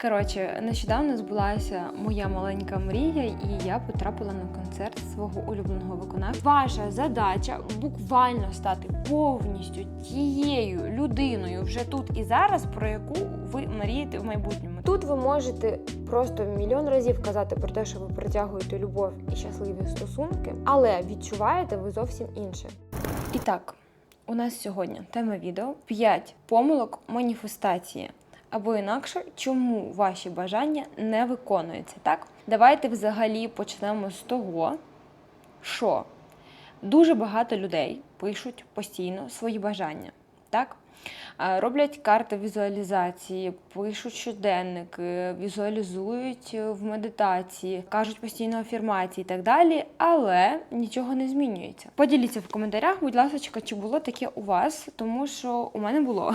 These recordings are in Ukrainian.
Коротше, нещодавно збулася моя маленька мрія, і я потрапила на концерт свого улюбленого виконавця. Ваша задача буквально стати повністю тією людиною вже тут і зараз, про яку ви мрієте в майбутньому. Тут ви можете просто мільйон разів казати про те, що ви притягуєте любов і щасливі стосунки, але відчуваєте ви зовсім інше. І так, у нас сьогодні тема відео 5 помилок маніфестації. Або інакше, чому ваші бажання не виконуються, так? Давайте взагалі почнемо з того, що дуже багато людей пишуть постійно свої бажання, так? Роблять карти візуалізації, пишуть щоденники, візуалізують е, в медитації, кажуть постійно афірмації і так далі, але нічого не змінюється. Поділіться в коментарях, будь ласка, чи було таке у вас, тому що у мене було.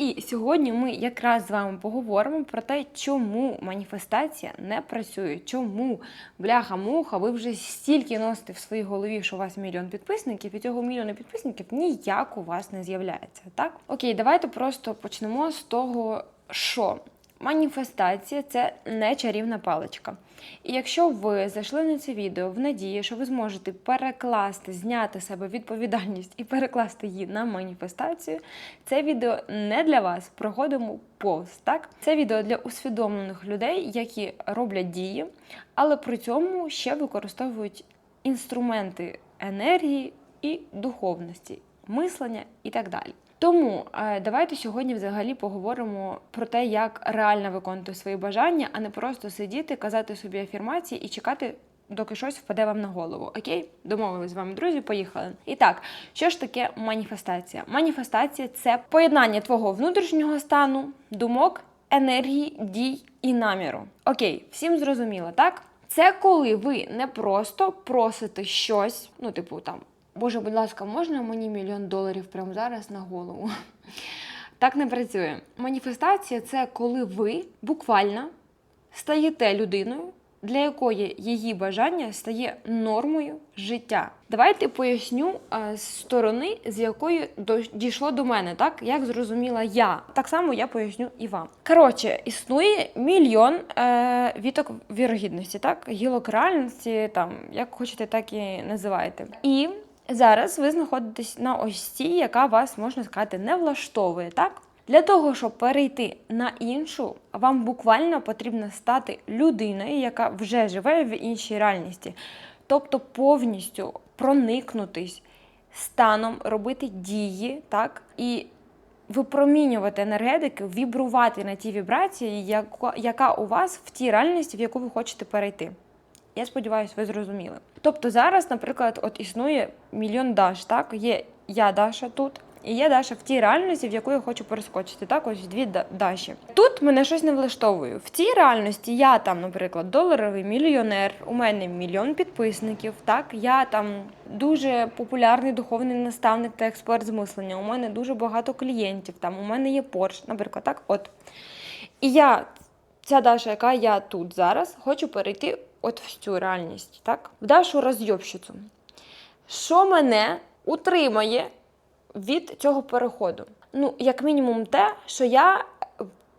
І сьогодні ми якраз з вами поговоримо про те, чому маніфестація не працює, чому бляха-муха, ви вже стільки носите в своїй голові, що у вас мільйон підписників, і цього мільйона підписників ніяк у вас не з'являється. Так? Окей, давайте просто почнемо з того, що маніфестація це не чарівна паличка. І якщо ви зайшли на це відео в надії, що ви зможете перекласти, зняти з себе відповідальність і перекласти її на маніфестацію, це відео не для вас. Проходимо повз. Так, це відео для усвідомлених людей, які роблять дії, але при цьому ще використовують інструменти енергії і духовності, мислення і так далі. Тому е, давайте сьогодні взагалі поговоримо про те, як реально виконувати свої бажання, а не просто сидіти, казати собі афірмації і чекати, доки щось впаде вам на голову. Окей? Домовились з вами, друзі, поїхали. І так, що ж таке маніфестація? Маніфестація це поєднання твого внутрішнього стану, думок, енергії, дій і наміру. Окей, всім зрозуміло, так? Це коли ви не просто просите щось, ну, типу, там. Боже, будь ласка, можна мені мільйон доларів прямо зараз на голову? Так не працює. Маніфестація це коли ви буквально стаєте людиною, для якої її бажання стає нормою життя. Давайте поясню е, з сторони, з якої дійшло до мене, так як зрозуміла я. Так само я поясню і вам. Коротше, існує мільйон е, віток вірогідності, так гілок реальності, там як хочете, так і називайте. І зараз ви знаходитесь на ось цій, яка вас можна сказати не влаштовує, так? Для того, щоб перейти на іншу, вам буквально потрібно стати людиною, яка вже живе в іншій реальності. Тобто повністю проникнутись станом, робити дії, так, і випромінювати енергетики, вібрувати на ті вібрації, яка, у вас в тій реальності, в яку ви хочете перейти. Я сподіваюся, ви зрозуміли. Тобто зараз, наприклад, от існує мільйон Даш, так? Є я Даша тут, і є Даша в тій реальності, в яку я хочу перескочити. Так, ось дві Даші. Тут мене щось не влаштовує. В цій реальності я там, наприклад, доларовий мільйонер, у мене мільйон підписників. Так, я там дуже популярний духовний наставник та експерт з мислення. У мене дуже багато клієнтів. Там у мене є Порш, наприклад, так. От. І я, ця Даша, яка я тут зараз, хочу перейти от в цю реальність, так? В Дашу розйобщицю. Що мене утримає від цього переходу? Ну, як мінімум, те, що я.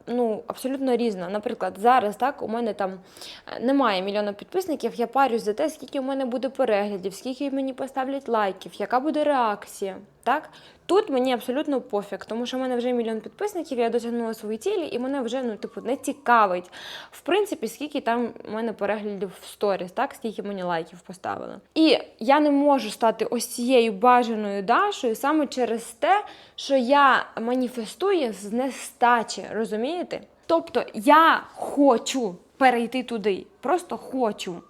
Ну, абсолютно різна. Наприклад, зараз так у мене там е, немає мільйона підписників. Я парюсь за те, скільки у мене буде переглядів, скільки мені поставлять лайків, яка буде реакція. Так тут мені абсолютно пофіг, тому що в мене вже мільйон підписників, я досягнула свої цілі, і мене вже ну, типу, не цікавить. В принципі, скільки там у мене переглядів в сторіс, так скільки мені лайків поставили. І я не можу стати ось цією бажаною Дашою саме через те, що я маніфестую з нестачі, розумієте? Тобто я хочу перейти туди, просто хочу.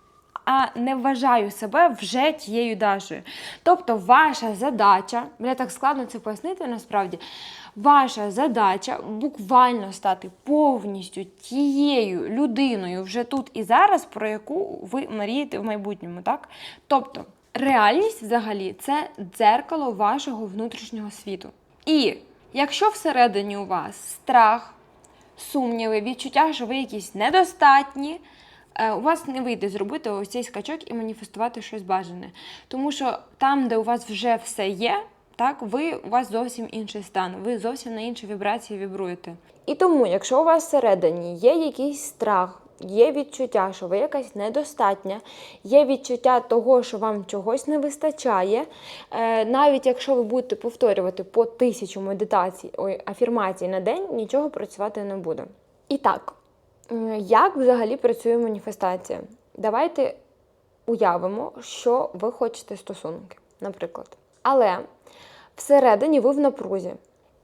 А не вважаю себе вже тією Дашою. Тобто, ваша задача, мені так складно це пояснити насправді. Ваша задача буквально стати повністю тією людиною вже тут і зараз, про яку ви мрієте в майбутньому. так? Тобто, реальність взагалі це дзеркало вашого внутрішнього світу. І якщо всередині у вас страх, сумніви, відчуття, що ви якісь недостатні, у вас не вийде зробити ось цей скачок і маніфестувати щось бажане. Тому що там, де у вас вже все є, Так, ви у вас зовсім інший стан, ви зовсім на іншій вібрації вібруєте. І тому, якщо у вас всередині є якийсь страх, є відчуття, що ви якась недостатня, є відчуття того, що вам чогось не вистачає, е, навіть якщо ви будете повторювати по тисячу медитацій, ой, афірмацій на день, нічого працювати не буде. І так, як взагалі працює маніфестація? Давайте уявимо, що ви хочете стосунки, наприклад. Але всередині ви в напрузі.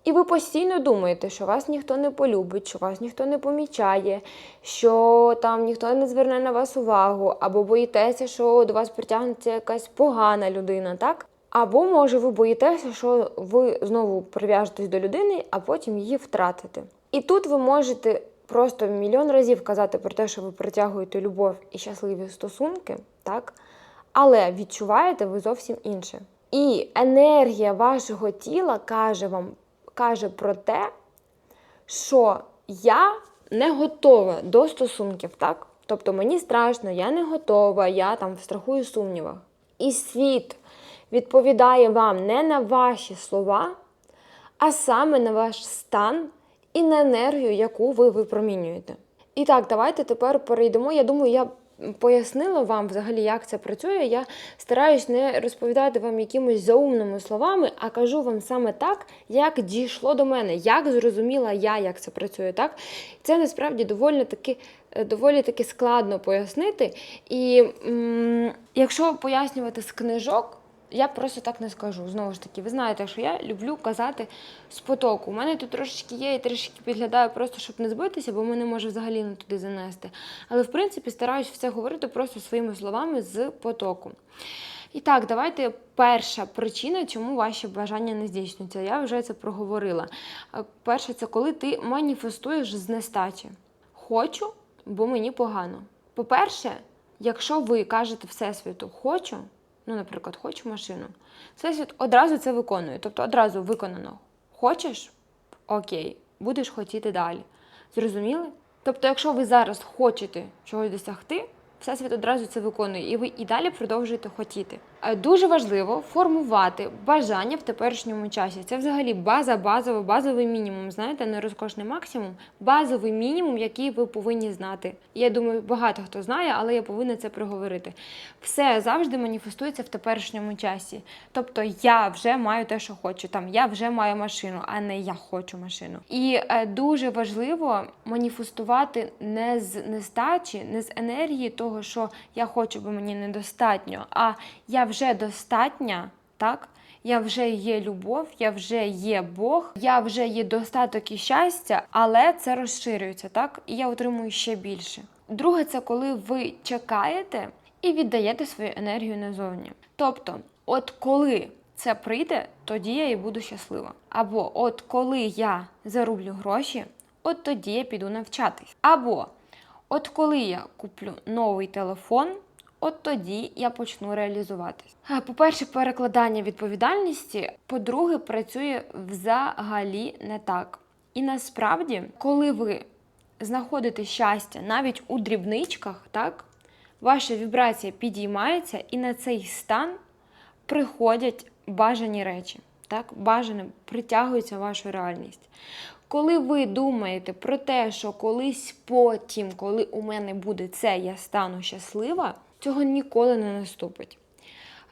І ви постійно думаєте, що вас ніхто не полюбить, що вас ніхто не помічає, що там ніхто не зверне на вас увагу, або боїтеся, що до вас притягнеться якась погана людина, так? Або, може, ви боїтеся, що ви знову прив'яжетесь до людини, а потім її втратите. І тут ви можете просто мільйон разів казати про те, що ви притягуєте любов і щасливі стосунки, так? Але відчуваєте ви зовсім інше. І енергія вашого тіла каже вам, каже про те, що я не готова до стосунків, так? Тобто мені страшно, я не готова, я там в страху і сумнівах. І світ відповідає вам не на ваші слова, а саме на ваш стан і на енергію, яку ви випромінюєте. І так, давайте тепер перейдемо. Я думаю, я пояснила вам взагалі, як це працює. Я стараюсь не розповідати вам якимось заумними словами, а кажу вам саме так, як дійшло до мене, як зрозуміла я, як це працює. Так? Це насправді доволі таки. е, Доволі таки складно пояснити. І м, якщо пояснювати з книжок, я просто так не скажу. Знову ж таки, ви знаєте, що я люблю казати з потоку. У мене тут трошечки є і трішки підглядаю, просто щоб не збитися, бо мене може взагалі не туди занести. Але в принципі стараюсь все говорити просто своїми словами з потоку. І так, давайте перша причина, чому ваші бажання не здійснюються. Я вже це проговорила. Е, Перше, це коли ти маніфестуєш з нестачі. Хочу, бо мені погано. По-перше, якщо ви кажете Всесвіту хочу, ну, наприклад, хочу машину, Всесвіт одразу це виконує. Тобто одразу виконано. Хочеш? Окей, будеш хотіти далі. Зрозуміли? Тобто, якщо ви зараз хочете чогось досягти, Всесвіт одразу це виконує, і ви і далі продовжуєте хотіти. Е, Дуже важливо формувати бажання в теперішньому часі. Це взагалі база, базова, базовий мінімум. Знаєте, не розкошний максимум, базовий мінімум, який ви повинні знати. Я думаю, багато хто знає, але я повинна це проговорити. Все завжди маніфестується в теперішньому часі. Тобто я вже маю те, що хочу. Там я вже маю машину, а не я хочу машину. І е, дуже важливо маніфестувати не з нестачі, не з енергії того, що я хочу, бо мені недостатньо, а я вже достатня, так? Я вже є любов, я вже є Бог, я вже є достаток і щастя, але це розширюється, так? І я отримую ще більше. Друге, це коли ви чекаєте і віддаєте свою енергію назовні. Тобто, от коли це прийде, тоді я і буду щаслива. Або от коли я зароблю гроші, от тоді я піду навчатись. Або от коли я куплю новий телефон, от тоді я почну реалізуватись. По-перше, перекладання відповідальності. По-друге, працює взагалі не так. І насправді, коли ви знаходите щастя навіть у дрібничках, так, ваша вібрація підіймається, і на цей стан приходять бажані речі. Так, бажане притягується вашу реальність. Коли ви думаєте про те, що колись потім, коли у мене буде це, я стану щаслива, цього ніколи не наступить.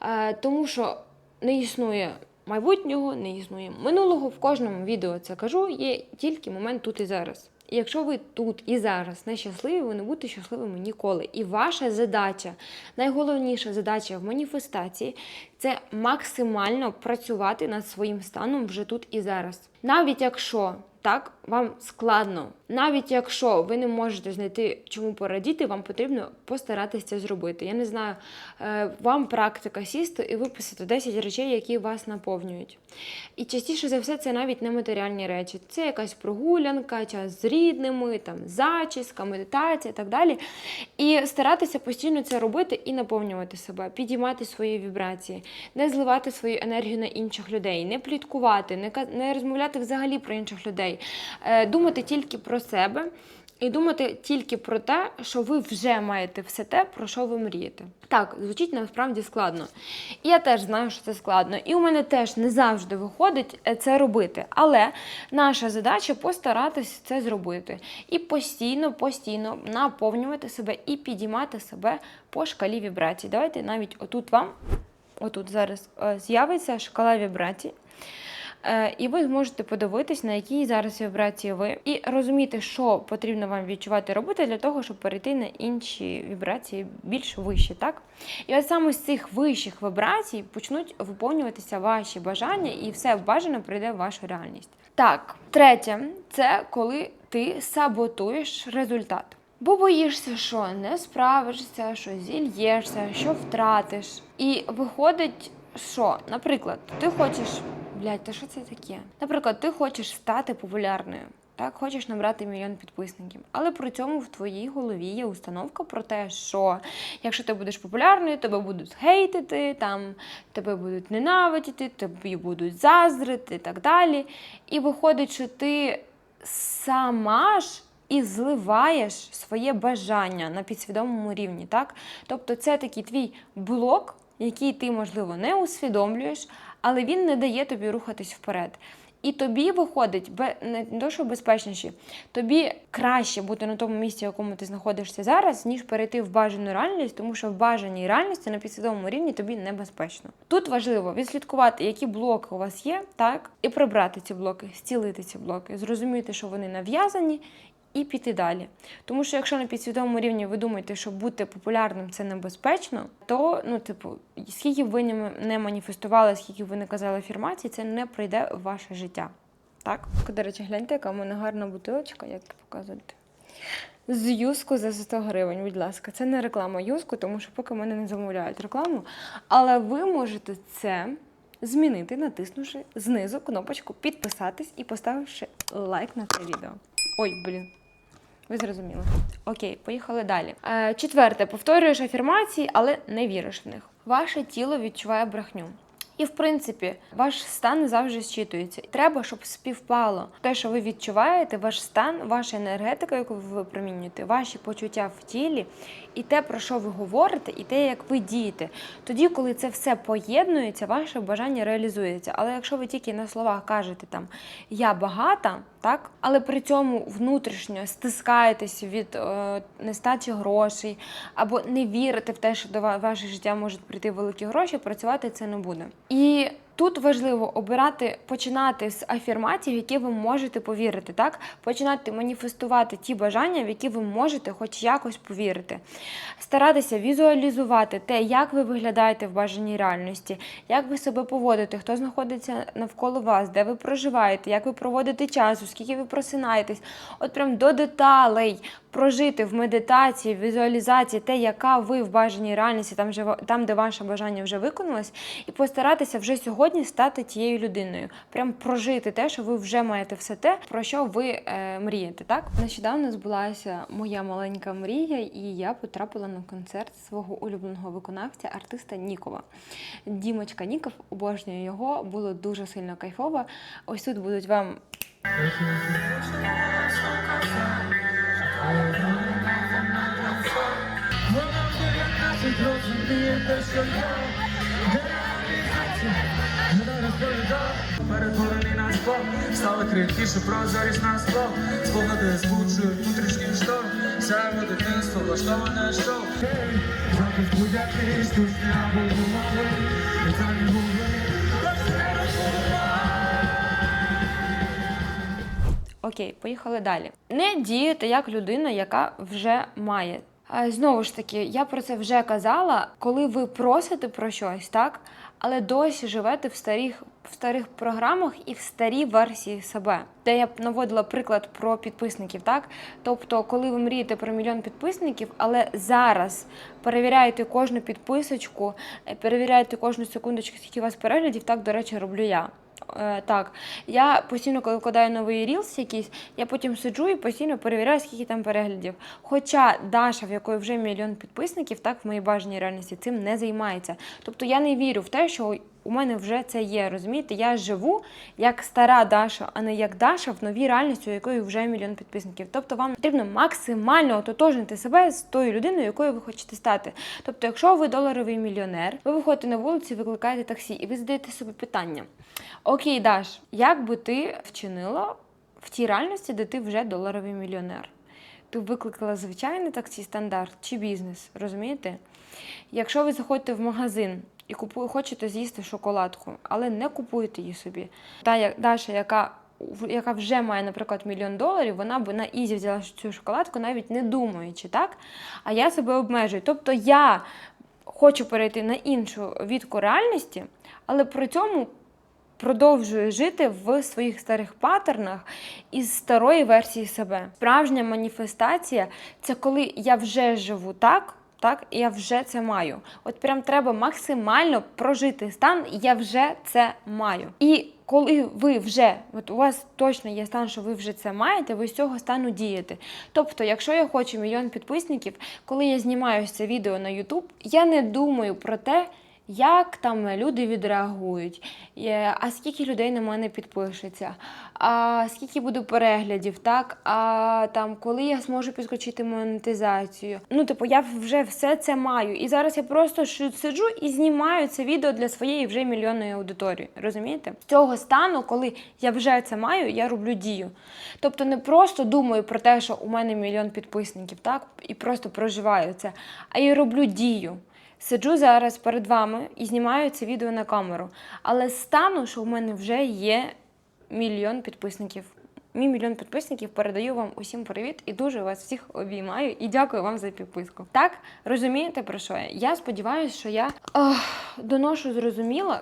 Е, тому що не існує майбутнього, не існує минулого. В кожному відео це кажу, є тільки момент тут і зараз. І якщо ви тут і зараз не щасливі, ви не будете щасливими ніколи. І ваша задача, найголовніша задача в маніфестації це максимально працювати над своїм станом вже тут і зараз. Навіть якщо так вам складно, навіть якщо ви не можете знайти чому порадіти, вам потрібно постаратися це зробити. Я не знаю, е, вам практика сісти і виписати 10 речей, які вас наповнюють. І частіше за все, це навіть не матеріальні речі. Це якась прогулянка, час з рідними, там зачіска, медитація і так далі. І старатися постійно це робити і наповнювати себе, підіймати свої вібрації, не зливати свою енергію на інших людей, не пліткувати, не, розмовляти взагалі про інших людей, думати тільки про себе. і думати тільки про те, що ви вже маєте все те, про що ви мрієте. Так, звучить насправді складно. І я теж знаю, що це складно. І у мене теж не завжди виходить е, це робити. Але наша задача постаратися це зробити. І постійно, постійно наповнювати себе і підіймати себе по шкалі вібрацій. Давайте навіть отут вам, отут зараз е, з'явиться шкала вібрацій. Е, І ви зможете подивитись, на якій зараз вібрації ви, і розуміти, що потрібно вам відчувати робити для того, щоб перейти на інші вібрації більш вищі. Так? І от саме з цих вищих вібрацій почнуть виповнюватися ваші бажання, і все бажано прийде в вашу реальність. Так, третє, це коли ти саботуєш результат. Бо боїшся, що не справишся, що зільєшся, що втратиш. І виходить, що, наприклад, ти хочеш. Блядь, та що це таке? Наприклад, ти хочеш стати популярною. Так, хочеш набрати мільйон підписників, але при цьому в твоїй голові є установка про те, що якщо ти будеш популярною, тебе будуть хейтити, там тебе будуть ненавидіти, тобі будуть заздрити і так далі. І виходить, що ти сама ж і зливаєш своє бажання на підсвідомому рівні. Так? Тобто це такий твій блок, який ти, можливо, не усвідомлюєш, але він не дає тобі рухатись вперед. І тобі виходить не то, що безпечніше, тобі краще бути на тому місці, в якому ти знаходишся зараз, ніж перейти в бажану реальність, тому що в бажаній реальності на підсвідомому рівні тобі небезпечно. Тут важливо відслідкувати, які блоки у вас є, так, і прибрати ці блоки, зцілити ці блоки, зрозуміти, що вони нав'язані, і піти далі. Тому що якщо на підсвідомому рівні ви думаєте, що бути популярним це небезпечно, то ну, типу, скільки б ви не- маніфестували, скільки б ви не казали афірмацій, це не прийде в ваше життя. Так? До речі, гляньте, яка в мене гарна бутилочка, як показувати. З юску за 100 гривень, будь ласка. Це не реклама юску, тому що поки мене не замовляють рекламу. Але ви можете це змінити, натиснувши знизу кнопочку підписатись і поставивши лайк на це відео. Ой, блін. Ви зрозуміли. Окей, поїхали далі. Е, четверте, повторюєш афірмації, але не віриш в них. Ваше тіло відчуває брехню. І, в принципі, ваш стан завжди зчитується. Треба, щоб співпало те, що ви відчуваєте, ваш стан, ваша енергетика, яку ви випромінюєте, ваші почуття в тілі, і те, про що ви говорите, і те, як ви дієте. Тоді, коли це все поєднується, ваше бажання реалізується. Але якщо ви тільки на словах кажете там я багата, так, але при цьому внутрішньо стискаєтесь від е, нестачі грошей, або не вірите в те, що до ваше життя можуть прийти великі гроші, працювати це не буде. І тут важливо обирати, починати з афірмацій, в які ви можете повірити, так? Починати маніфестувати ті бажання, в які ви можете хоч якось повірити. Старатися візуалізувати те, як ви виглядаєте в бажаній реальності, як ви себе поводите, хто знаходиться навколо вас, де ви проживаєте, як ви проводите час, скільки ви просинаєтесь. От прям до деталей прожити в медитації, в візуалізації те, яка ви в бажаній реальності, там, там де ваше бажання вже виконалось, і постаратися вже сьогодні стати тією людиною. Прям прожити те, що ви вже маєте все те, про що ви е, мрієте. Так нещодавно збулася моя маленька мрія, і я потрапила на концерт свого улюбленого виконавця, артиста Нікова. Дімочка Ніков, обожнюю його, було дуже сильно кайфово. Ось тут будуть вам Перетворені на скло, стали крихкіше, прозорість на скло Спогади збуджують внутрішній шторм Сяйво дитинство, влаштоване шоу Захист будь-який штучний або умовий І це не Окей, поїхали далі. Не діяти як людина, яка вже має. Знову ж таки, я про це вже казала, коли ви просите про щось, так? Але досі живете в старих, в старих програмах і в старій версії себе, де я наводила приклад про підписників, так? Тобто, коли ви мрієте про мільйон підписників, але зараз перевіряєте кожну підписочку, е, перевіряєте кожну секундочку, скільки у вас переглядів, так, до речі, роблю я. Е, так, я постійно, коли вкладаю новий рілс якийсь, я потім сиджу і постійно перевіряю, скільки там переглядів. Хоча Даша, в якої вже мільйон підписників, так в моїй бажаній реальності цим не займається. Тобто я не вірю в те, що У мене вже це є, розумієте? Я живу як стара Даша, а не як Даша в новій реальності, у якої вже мільйон підписників. Тобто вам потрібно максимально ототожнити себе з тою людиною, якою ви хочете стати. Тобто, якщо ви доларовий мільйонер, ви виходите на вулицю, викликаєте таксі, і ви задаєте собі питання: Окей, Даш, як би ти вчинила в тій реальності, де ти вже доларовий мільйонер? Ти викликала звичайний таксі стандарт чи бізнес, розумієте? Якщо ви заходите в магазин і купу, хочете з'їсти шоколадку, але не купуєте її собі. Та як Даша, яка, яка вже має, наприклад, мільйон доларів, вона би на ізі взяла цю шоколадку, навіть не думаючи, так? А я себе обмежую. Тобто я хочу перейти на іншу відку реальності, але при цьому продовжую жити в своїх старих паттернах із старої версії себе. Справжня маніфестація це коли я вже живу так. Так, я вже це маю. От прям треба максимально прожити стан, я вже це маю. І коли ви вже, от у вас точно є стан, що ви вже це маєте, ви з цього стану дієте. Тобто, якщо я хочу мільйон підписників, коли я знімаю це відео на YouTube, я не думаю про те, як там люди відреагують, а скільки людей на мене підпишеться, а скільки буде переглядів, так? А там коли я зможу підключити монетизацію. Ну, типу, я вже все це маю. І зараз я просто сиджу і знімаю це відео для своєї вже мільйонної аудиторії. Розумієте? З цього стану, коли я вже це маю, я роблю дію. Тобто не просто думаю про те, що у мене мільйон підписників, так? І просто проживаю це, а я роблю дію. Сиджу зараз перед вами і знімаю це відео на камеру. Але стану, що в мене вже є мільйон підписників. Мій мільйон підписників передаю вам усім привіт і дуже вас всіх обіймаю і дякую вам за підписку. Так, розумієте про що я? Я сподіваюся, що я ох, доношу зрозуміло.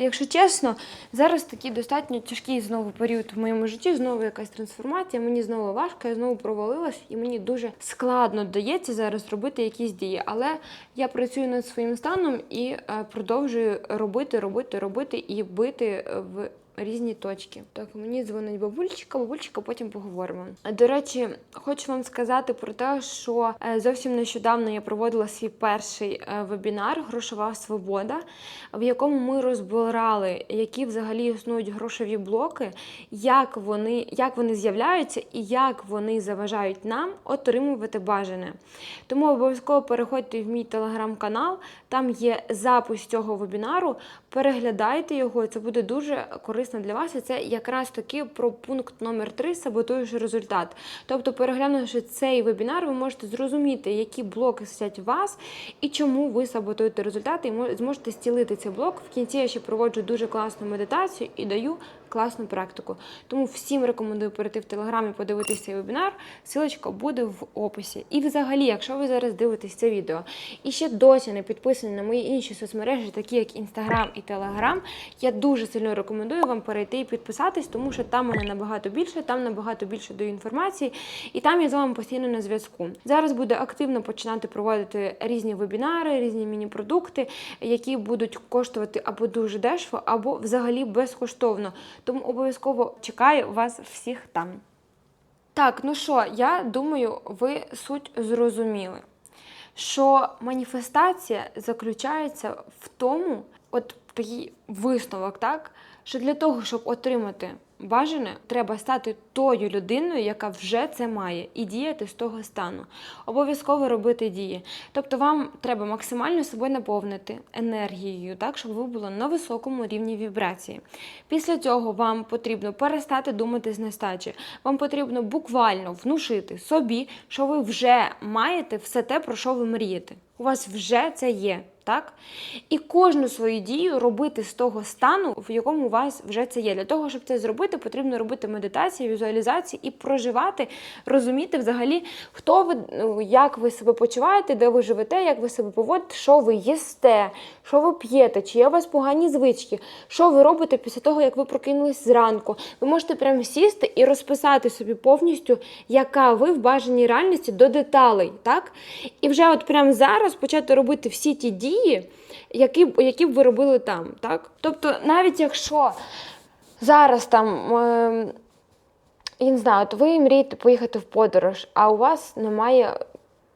Якщо чесно, зараз такий достатньо тяжкий знову період в моєму житті, знову якась трансформація, мені знову важко, я знову провалилась, і мені дуже складно дається зараз робити якісь дії. Але я працюю над своїм станом і е, продовжую робити, робити, робити і бити е, в різні точки. Так, мені дзвонить бабульчика, бабульчика, потім поговоримо. До речі, хочу вам сказати про те, що е, зовсім нещодавно я проводила свій перший е, вебінар Грошова свобода, в якому ми розбирали, які взагалі існують грошові блоки, як вони, як вони з'являються і як вони заважають нам отримувати бажане. Тому обов'язково переходьте в мій телеграм-канал, там є запис цього вебінару. Переглядайте його, це буде дуже корисно для вас. І це якраз таки про пункт номер 3 саботуєш результат. Тобто, переглянувши цей вебінар, ви можете зрозуміти, які блоки сидять у вас і чому ви саботуєте результати, і зможете стілити цей блок. В кінці я ще проводжу дуже класну медитацію і даю класну практику. Тому всім рекомендую перейти в телеграм і подивитися цей вебінар. Силочка буде в описі. І взагалі, якщо ви зараз дивитесь це відео і ще досі не підписані на мої інші соцмережі, такі як Інстаграм і Телеграм, я дуже сильно рекомендую вам перейти і підписатись, тому що там мене набагато більше, там набагато більше даю інформації, і там я з вами постійно на зв'язку. Зараз буде активно починати проводити різні вебінари, різні міні-продукти, які будуть коштувати або дуже дешево, або взагалі безкоштовно. Тому обов'язково чекаю вас всіх там. Так, ну що, я думаю, ви суть зрозуміли, що маніфестація заключається в тому, от такий висновок, так, що для того, щоб отримати бажане, треба стати тою людиною, яка вже це має, і діяти з того стану. Обов'язково робити дії. Тобто вам треба максимально себе наповнити енергією, так, щоб ви були на високому рівні вібрації. Після цього вам потрібно перестати думати з нестачі. Вам потрібно буквально внушити собі, що ви вже маєте все те, про що ви мрієте. У вас вже це є. Так? І кожну свою дію робити з того стану, в якому у вас вже це є. Для того, щоб це зробити, потрібно робити медитації, візуалізації і проживати, розуміти взагалі, хто ви, ну, як ви себе почуваєте, де ви живете, як ви себе поводите, що ви їсте, що ви п'єте, чи є у вас погані звички, що ви робите після того, як ви прокинулись зранку. Ви можете прямо сісти і розписати собі повністю, яка ви в бажаній реальності до деталей. так? І вже от прямо зараз почати робити всі ті дії, які, б- які б ви робили там. Так? Тобто, навіть якщо зараз там. Е- я не знаю, от ви мрієте поїхати в подорож, а у вас немає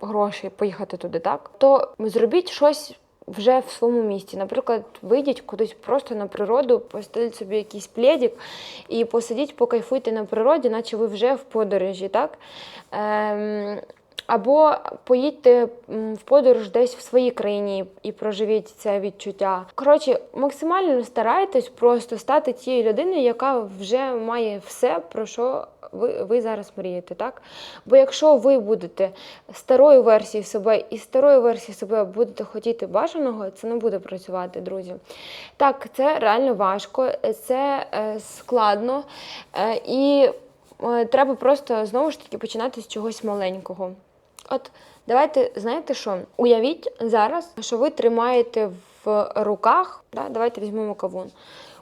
грошей поїхати туди, так? То зробіть щось вже в своєму місті. Наприклад, вийдіть кудись просто на природу, постеліть собі якийсь пледик і посидіть, покайфуйте на природі, наче ви вже в подорожі, так? Ем, або поїдьте в подорож десь в своїй країні і проживіть це відчуття. Коротше, максимально старайтесь просто стати тією людиною, яка вже має все, про що ви, ви зараз мрієте. Так? Бо якщо ви будете старою версією себе і старою версією себе будете хотіти бажаного, це не буде працювати, друзі. Так, це реально важко, це е, складно. Е, і е, треба просто знову ж таки починати з чогось маленького. От давайте, знаєте що? Уявіть зараз, що ви тримаєте в руках. Да? Давайте візьмемо кавун.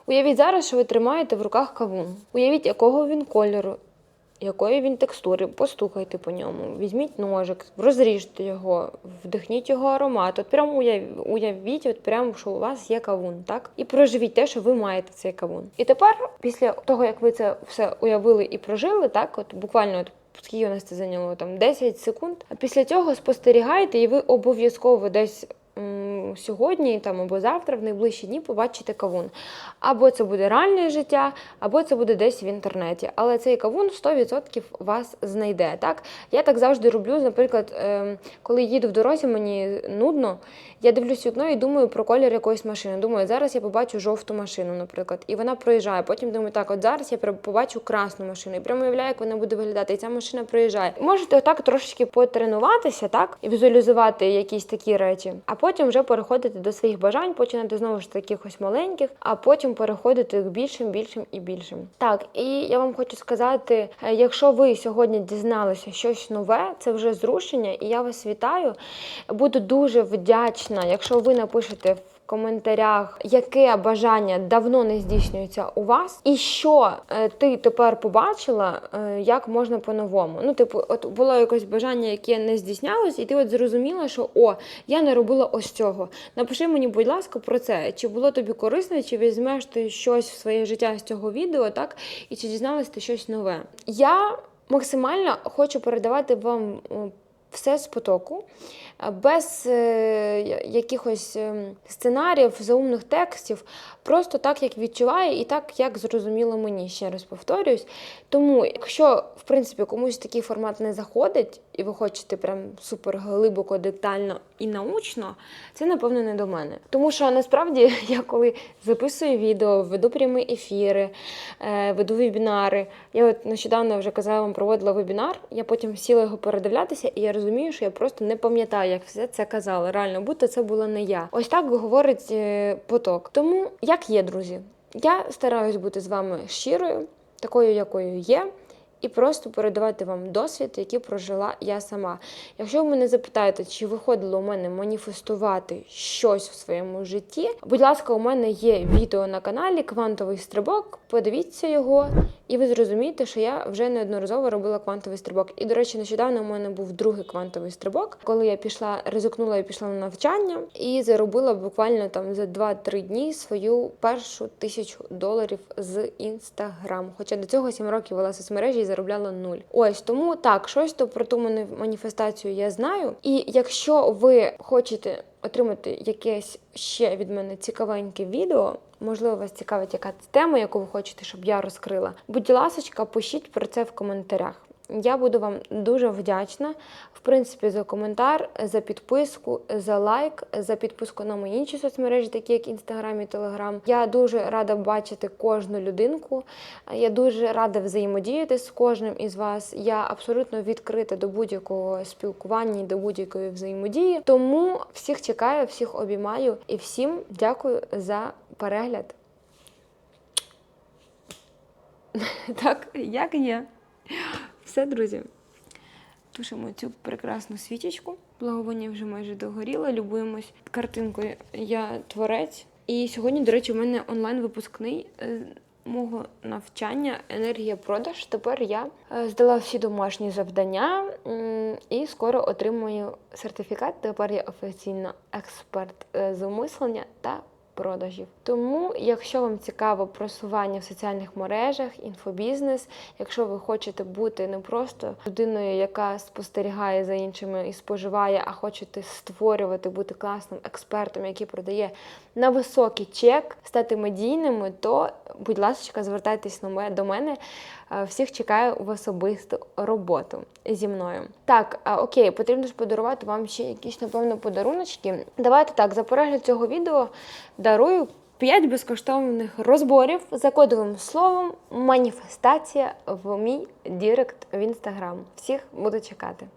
Уявіть зараз, що ви тримаєте в руках кавун. Уявіть, якого він кольору, якої він текстури, постукайте по ньому, візьміть ножик, розріжте його, вдихніть його аромат. От прямо уявіть, от прямо, що у вас є кавун, так? І проживіть те, що ви маєте цей кавун. І тепер, після того, як ви це все уявили і прожили, так, от буквально от скільки у нас це зайняло там 10 секунд. Після цього спостерігайте, і ви обов'язково десь. Сьогодні там або завтра, в найближчі дні побачите кавун. Або це буде реальне життя, або це буде десь в інтернеті. Але цей кавун 100% вас знайде. Так? Я так завжди роблю. Наприклад, ем, коли їду в дорозі, мені нудно. Я дивлюсь вікно і думаю про колір якоїсь машини. Думаю, зараз я побачу жовту машину, наприклад, і вона проїжджає. Потім думаю, так, от зараз я побачу красну машину. І прямо уявляю, як вона буде виглядати, і ця машина проїжджає. Можете отак трошечки потренуватися, так, і візуалізувати якісь такі речі, а потім вже переходити до своїх бажань, починати знову ж таки ось маленьких, а потім переходити к більшим, більшим і більшим. Так, і я вам хочу сказати, е, якщо ви сьогодні дізналися щось нове, це вже зрушення, і я вас вітаю. Буду дуже вдячна, якщо ви напишете в коментарях, яке бажання давно не здійснюється у вас, і що е, ти тепер побачила, е, як можна по-новому. Ну, типу, от було якесь бажання, яке не здійснялось, і ти от зрозуміла, що о, я не робила ось цього. Напиши мені, будь ласка, про це. Чи було тобі корисно, чи візьмеш ти щось в своє життя з цього відео, так? І чи дізналась ти щось нове? Я максимально хочу передавати вам. Е, Все з потоку, е, без е, якихось ем, сценаріїв, заумних текстів, просто так, як відчуваю, і так, як зрозуміло мені, ще раз повторююсь. Тому, якщо в принципі комусь такий формат не заходить, і ви хочете прям супер глибоко, детально і научно, це напевно не до мене. Тому що насправді я коли записую відео, веду прямі ефіри, е, веду вебінари. Я от нещодавно вже казала вам, проводила вебінар. Я потім сіла його передивлятися, і я розумію, що я просто не пам'ятаю, як все це казала. Реально, будто це була не я. Ось так говорить е, поток. Тому як є, друзі, я стараюсь бути з вами щирою, такою, якою є. І просто передавати вам досвід, який прожила я сама. Якщо ви мене запитаєте, чи виходило у мене маніфестувати щось в своєму житті, будь ласка, у мене є відео на каналі Квантовий стрибок. Подивіться його, і ви зрозумієте, що я вже неодноразово робила квантовий стрибок. І, до речі, нещодавно у мене був другий квантовий стрибок, коли я пішла, ризикнула і пішла на навчання, і заробила буквально там за 2-3 дні свою першу тисячу доларів з інстаграм. Хоча до цього 7 років вела соцмережі і заробляла нуль. Ось тому так, щось то про ту мані- маніфестацію я знаю. І якщо ви хочете отримати якесь ще від мене цікавеньке відео, можливо, вас цікавить яка тема, яку ви хочете, щоб я розкрила. Будь ласочка, пишіть про це в коментарях. Я буду вам дуже вдячна, в принципі, за коментар, за підписку, за лайк, за підписку на мої інші соцмережі, такі як Інстаграм і Телеграм. Я дуже рада бачити кожну людинку. Я дуже рада взаємодіяти з кожним із вас. Я абсолютно відкрита до будь-якого спілкування, до будь-якої взаємодії. Тому всіх чекаю, всіх обіймаю і всім дякую за перегляд. Так, як є. Все, друзі. Тушимо цю прекрасну свічечку. Благовоння вже майже догоріло. Любуємось картинкою Я творець. І сьогодні, до речі, у мене онлайн-випускний е, мого навчання енергія продаж. Тепер я е, здала всі домашні завдання і скоро отримую сертифікат. Тепер я офіційно експерт е, з умислення та продажів. Тому, якщо вам цікаво просування в соціальних мережах, інфобізнес, якщо ви хочете бути не просто людиною, яка спостерігає за іншими і споживає, а хочете створювати, бути класним експертом, який продає на високий чек, стати медійними, то, будь ласка, звертайтесь до мене. Е, Всіх чекаю в особисту роботу зі мною. Так, окей, потрібно ж подарувати вам ще якісь, напевно, подаруночки. Давайте так, за перегляд цього відео дарую 5 безкоштовних розборів за кодовим словом маніфестація в мій Дірект в інстаграм. Всіх буду чекати.